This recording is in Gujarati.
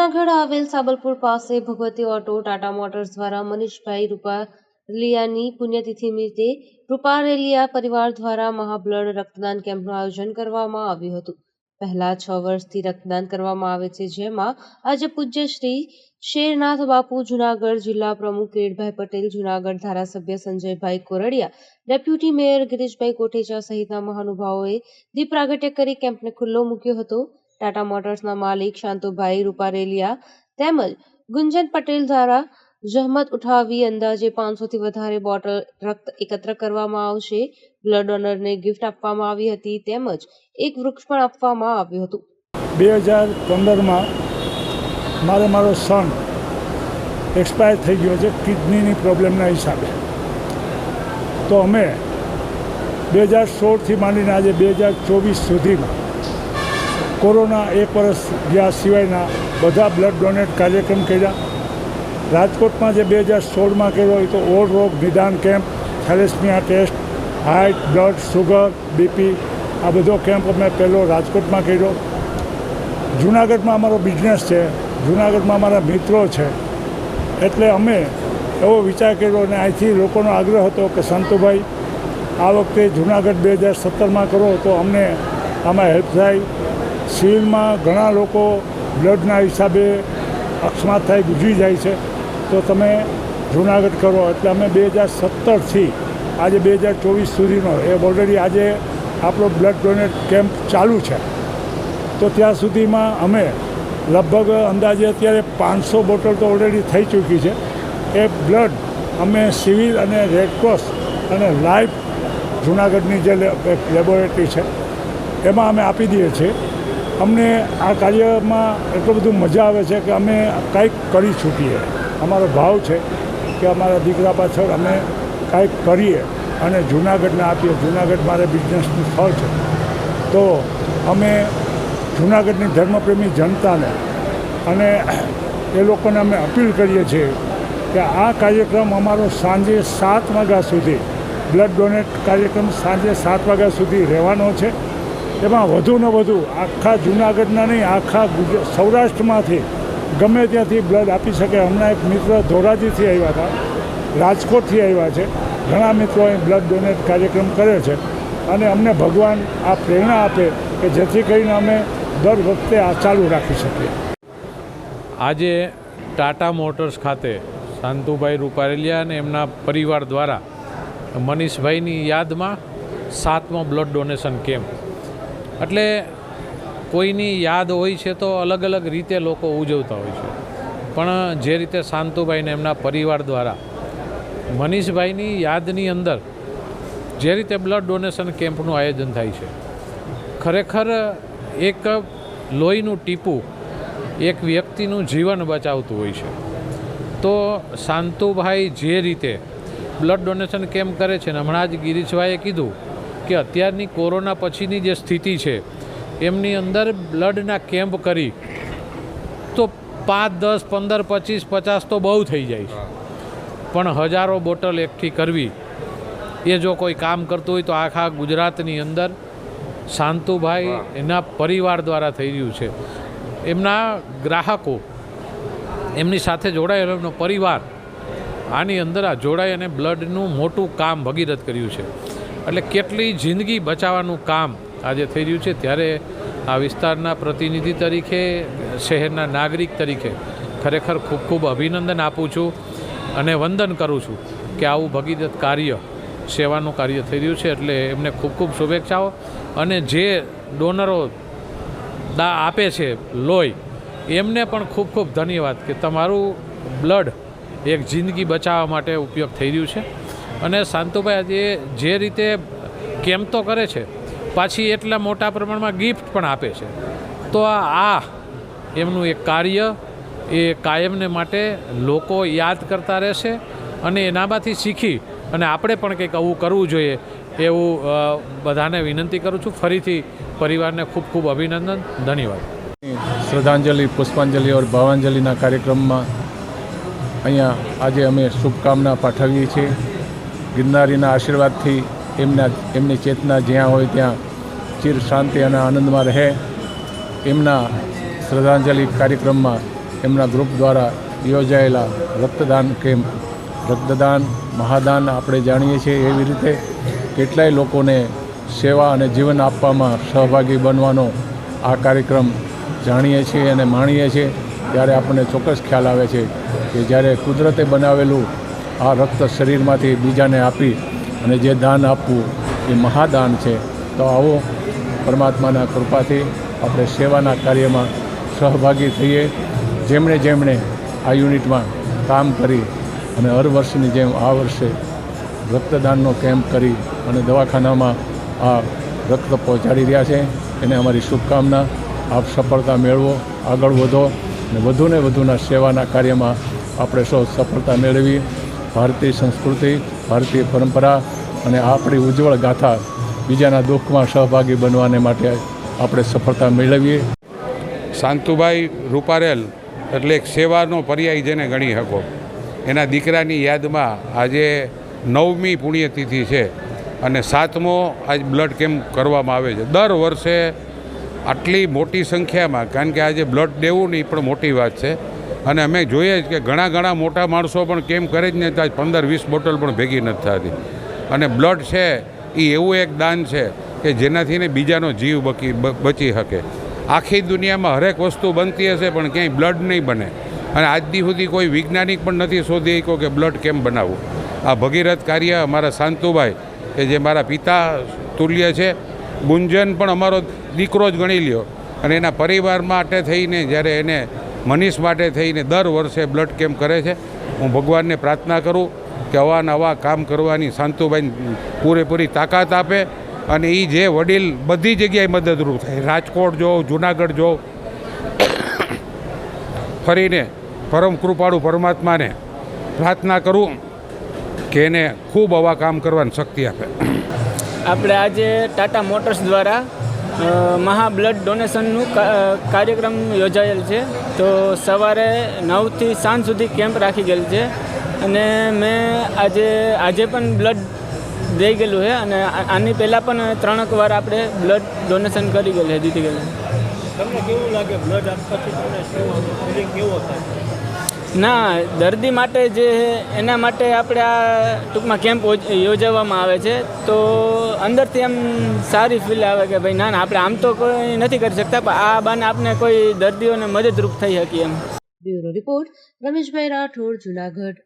જૂનાગઢ આવેલ સાબલપુર પાસે ભગવતી ઓટો, ટાટા મોટર્સ દ્વારા મનીષભાઈ રૂપાલિયાની પુણ્યતિથિ નિમિત્તે રૂપારેલિયા પરિવાર દ્વારા મહાબ્લડ રક્તદાન કેમ્પનું આયોજન કરવામાં આવ્યું હતું. પહેલા છ વર્ષથી રક્તદાન કરવામાં આવે છે, જેમાં આજે પૂજ્ય શ્રી શેરનાથ બાપુ, જૂનાગઢ જિલ્લા પ્રમુખ કિરીટભાઈ પટેલ, જૂનાગઢ ધારાસભ્ય સંજયભાઈ કોરડિયા, ડેપ્યુટી મેયર ગિરીશભાઈ કોઠેચા સહિતના મહાનુભાવોએ દીપ પ્રાગટ્ય કરી કેમ્પને ખુલ્લો મૂક્યો હતો. ટાટા મોટર્સના માલિક શાંતુભાઈ રૂપારેલિયા તેમજ ગુંજન પટેલ દ્વારા જહમત ઉઠાવી અંદાજે પાંચસોથી વધારે બોટલ રક્ત એકત્ર કરવામાં આવશે. બ્લડ ડોનરને ગિફ્ટ આપવામાં આવી હતી તેમજ એક વૃક્ષ પણ આપવામાં આવ્યું હતું. બે હજાર પંદરમાં મારે મારો સન એક્સપાયર થઈ ગયો છે કિડનીની પ્રોબ્લેમના હિસાબે. તો અમે બે હજાર સોળથી માંડીને આજે બે હજાર ચોવીસ સુધીમાં કોરોના એક વર્ષ ગયા સિવાયના બધા બ્લડ ડોનેટ કાર્યક્રમ કર્યા. રાજકોટમાં જે બે હજાર સોળમાં કર્યો એ તો ઓળ રોગ નિદાન camp, thalassemia test, height, blood, sugar, BP, આ બધો કેમ્પ અમે પહેલો રાજકોટમાં કર્યો. જુનાગઢમાં અમારો બિઝનેસ છે, જુનાગઢમાં અમારા મિત્રો છે. એટલે અમે એવો વિચાર કર્યો અને અહીંથી લોકોનો આગ્રહ હતો કે સંતુભાઈ, આ વખતે જુનાગઢ બે હજાર સત્તરમાં કરો તો અમને આમાં હેલ્પ થાય. સિવિલમાં ઘણા લોકો બ્લડના હિસાબે અકસ્માત થાય, ગુજરી જાય છે. તો તમે જુનાગઢ કરો. એટલે અમે બે હજાર સત્તરથી આજે બે હજાર ચોવીસ સુધીનો એ ઓલરેડી આજે આપણો બ્લડ ડોનેટ કેમ્પ ચાલુ છે. તો ત્યાં સુધીમાં અમે લગભગ અંદાજે અત્યારે પાંચસો બોટલ તો ઓલરેડી થઈ ચૂકી છે. એ બ્લડ અમે સિવિલ અને રેડક્રોસ અને લાઈફ જુનાગઢની જે લેબોરેટરી છે, એમાં અમે આપી દઈએ છીએ. અમને આ કાર્યમાં એટલું બધું મજા આવે છે કે અમે કાંઈક કરી છૂટીએ. અમારો ભાવ છે કે અમારા દીકરા પાછળ અમે કાંઈક કરીએ અને જુનાગઢને આપીએ. જુનાગઢ મારે બિઝનેસનું સ્થળ છે. તો અમે જુનાગઢની ધર્મપ્રેમી જનતાને અને એ લોકોને અમે અપીલ કરીએ છીએ કે આ કાર્યક્રમ અમારો સાંજે સાત વાગ્યા સુધી બ્લડ ડોનેટ કાર્યક્રમ સાંજે સાત વાગ્યા સુધી રહેવાનો છે. એમાં વધુ ને વધુ આખા જુનાગઢના નહીં, આખા સૌરાષ્ટ્રમાંથી ગમે ત્યાંથી બ્લડ આપી શકે. હમણાં એક મિત્ર ધોરાજીથી આવ્યા હતા, રાજકોટથી આવ્યા છે. ઘણા મિત્રો અહીં બ્લડ ડોનેટ કાર્યક્રમ કરે છે અને અમને ભગવાન આ પ્રેરણા આપે કે જેથી કરીને અમે દર વખતે આ ચાલુ રાખી શકીએ. આજે ટાટા મોટર્સ ખાતે શાંતુભાઈ રૂપારેલિયા અને એમના પરિવાર દ્વારા મનીષભાઈની યાદમાં સાતમો બ્લડ ડોનેશન કેમ્પ એટલે કોઈની યાદ હોય છે તો અલગ અલગ રીતે લોકો ઉજવતા હોય છે. પણ જે રીતે શાંતુભાઈને એમના પરિવાર દ્વારા મનીષભાઈની યાદની અંદર જે રીતે બ્લડ ડોનેશન કેમ્પનું આયોજન થાય છે, ખરેખર એક લોહીનું ટીપું એક વ્યક્તિનું જીવન બચાવતું હોય છે. તો શાંતુભાઈ જે રીતે બ્લડ ડોનેશન કેમ્પ કરે છે ને હમણાં જ ગિરીશભાઈએ કીધું કે અત્યારની કોરોના પછીની જે સ્થિતિ છે એમની અંદર બ્લડના કેમ્પ કરી તો પાંચ દસ પંદર પચીસ પચાસ તો બહુ થઈ જાય છે. પણ હજારો બોટલ એકઠી કરવી એ જો કોઈ કામ કરતું હોય તો આખા ગુજરાતની અંદર શાંતુભાઈ એના પરિવાર દ્વારા થઈ રહ્યું છે. એમના ગ્રાહકો એમની સાથે જોડાયેલો એમનો પરિવાર આની અંદર આ જોડાઈ અને બ્લડનું મોટું કામ ભગીરથ કર્યું છે. એટલે કેટલી જિંદગી બચાવવાનું કામ આજે થઈ રહ્યું છે ત્યારે આ વિસ્તારના પ્રતિનિધિ તરીકે, શહેરના નાગરિક તરીકે ખરેખર ખૂબ ખૂબ અભિનંદન આપું છું અને વંદન કરું છું કે આવું ભગીરથ કાર્ય, સેવાનું કાર્ય થઈ રહ્યું છે એટલે એમને ખૂબ ખૂબ શુભેચ્છાઓ. અને જે ડોનરો દા આપે છે લોહી, એમને પણ ખૂબ ખૂબ ધન્યવાદ કે તમારું બ્લડ એક જિંદગી બચાવવા માટે ઉપયોગ થઈ રહ્યું છે. અને શાંતુભાઈ આજે જે રીતે કેમ તો કરે છે, પાછી એટલા મોટા પ્રમાણમાં ગિફ્ટ પણ આપે છે. તો આ એમનું એક કાર્ય, એ કાયમને માટે લોકો યાદ કરતા રહેશે અને એનામાંથી શીખી અને આપણે પણ કંઈક આવું કરવું જોઈએ એવું બધાને વિનંતી કરું છું. ફરીથી પરિવારને ખૂબ ખૂબ અભિનંદન. ધન્યવાદ. શ્રદ્ધાંજલિ, પુષ્પાંજલિ ઓર ભાવાંજલિના કાર્યક્રમમાં અહીંયા આજે અમે શુભકામના પાઠવીએ છીએ. ગિરનારીના આશીર્વાદથી એમના એમની ચેતના જ્યાં હોય ત્યાં ચિર શાંતિ અને આનંદમાં રહે. એમના શ્રદ્ધાંજલિ કાર્યક્રમમાં એમના ગ્રુપ દ્વારા યોજાયેલા રક્તદાન કેમ્પ, રક્તદાન, મહાદાન આપણે જાણીએ છીએ એવી રીતે કેટલાય લોકોને સેવા અને જીવન આપવામાં સહભાગી બનવાનો આ કાર્યક્રમ જાણીએ છીએ અને માણીએ છીએ. ત્યારે આપણને ચોક્કસ ખ્યાલ આવે છે કે જ્યારે કુદરતે બનાવેલું આ રક્ત શરીરમાંથી બીજાને આપી અને જે દાન આપવું એ મહાદાન છે. તો આવો પરમાત્માના કૃપાથી આપણે સેવાના કાર્યમાં સહભાગી થઈએ. જેમણે જેમણે આ યુનિટમાં કામ કરી અને હર વર્ષની જેમ આ વર્ષે રક્તદાનનો કેમ્પ કરી અને દવાખાનામાં આ રક્ત પહોંચાડી રહ્યા છે. એને અમારી શુભકામના. આપ સફળતા મેળવો, આગળ વધો અને વધુને વધુના સેવાના કાર્યમાં આપણે સૌ સફળતા મેળવી ભારતીય સંસ્કૃતિ, ભારતીય પરંપરા અને આપણી ઉજ્જવળ ગાથા બીજાના દુઃખમાં સહભાગી બનવાને માટે આપણે સફળતા મેળવીએ. શાંતુભાઈ રૂપારેલ એટલે એક સેવાનો પર્યાય જેને ગણી શકો. એના દીકરાની યાદમાં આજે નવમી પુણ્યતિથિ છે અને સાતમો આજ બ્લડ કેમ્પ કરવામાં આવે છે. દર વર્ષે આટલી મોટી સંખ્યામાં, કારણ કે આજે બ્લડ દેવું ને એ પણ મોટી વાત છે. અને અમે જોઈએ કે ઘણા ઘણા મોટા માણસો પણ કેમ કરે જ ને ત્યાં પંદર, વીસ બોટલ પણ ભેગી નથી થતી. અને બ્લડ છે એ એવું એક દાન છે કે જેનાથી ને બીજાનો જીવ બકી બચી શકે. આખી દુનિયામાં હરેક વસ્તુ બનતી હશે, પણ ક્યાંય બ્લડ નહીં બને. અને આજ સુધી કોઈ વૈજ્ઞાનિક પણ નથી શોધી શક્યો કે બ્લડ કેમ બનાવવું. આ ભગીરથ કાર્ય અમારા શાંતુભાઈ કે જે મારા પિતા તુલ્ય છે, ગુંજન પણ અમારો દીકરો જ ગણી લ્યો. અને એના પરિવાર માટે થઈને જ્યારે એને મનીષ માટે થઈને દર વર્ષે બ્લડ કેમ્પ કરે છે. હું ભગવાનને પ્રાર્થના કરું કે અવાનવા કામ કરવાની શાંતુભાઈ પૂરેપૂરી તાકાત આપે અને એ જે વડીલ બધી જગ્યાએ મદદરૂપ થાય. રાજકોટ જો, જુનાગઢ જો, ફરીને પરમ કૃપાળુ પરમાત્માને પ્રાર્થના કરું કે એને ખૂબ આવા કામ કરવાની શક્તિ આપે. આપણે આજે ટાટા મોટર્સ દ્વારા મહાબ્લડ મહા બ્લડ ડોનેશનનું કાર્યક્રમ યોજાયેલ છે. તો સવારે નવથી સાંજ સુધી કેમ્પ રાખી ગયેલ છે અને મેં આજે આજે પણ બ્લડ દઈ ગયેલું છે અને આની પહેલાં પણ ત્રણેક વાર આપણે બ્લડ ડોનેશન કરી ગયેલું છે દીધી ગયેલું તમને કેવું લાગે બ્લડ આપવાથી તમને શું ફિલિંગ કેવો થાય? ના, દર્દી માટે જે એના માટે આપણે આ ટૂંકમાં કેમ્પ યોજવામાં આવે છે. તો અંદરથી એમ સારી ફીલ આવે કે ભાઈ, ના ના, આપણે આમ તો કોઈ નથી કરી શકતા, પણ આ બાને આપણે કોઈ દર્દીઓને મદદરૂપ થઈ શકીએ એમ. Bureau report, Rameshbhai Rathod, Junagadh.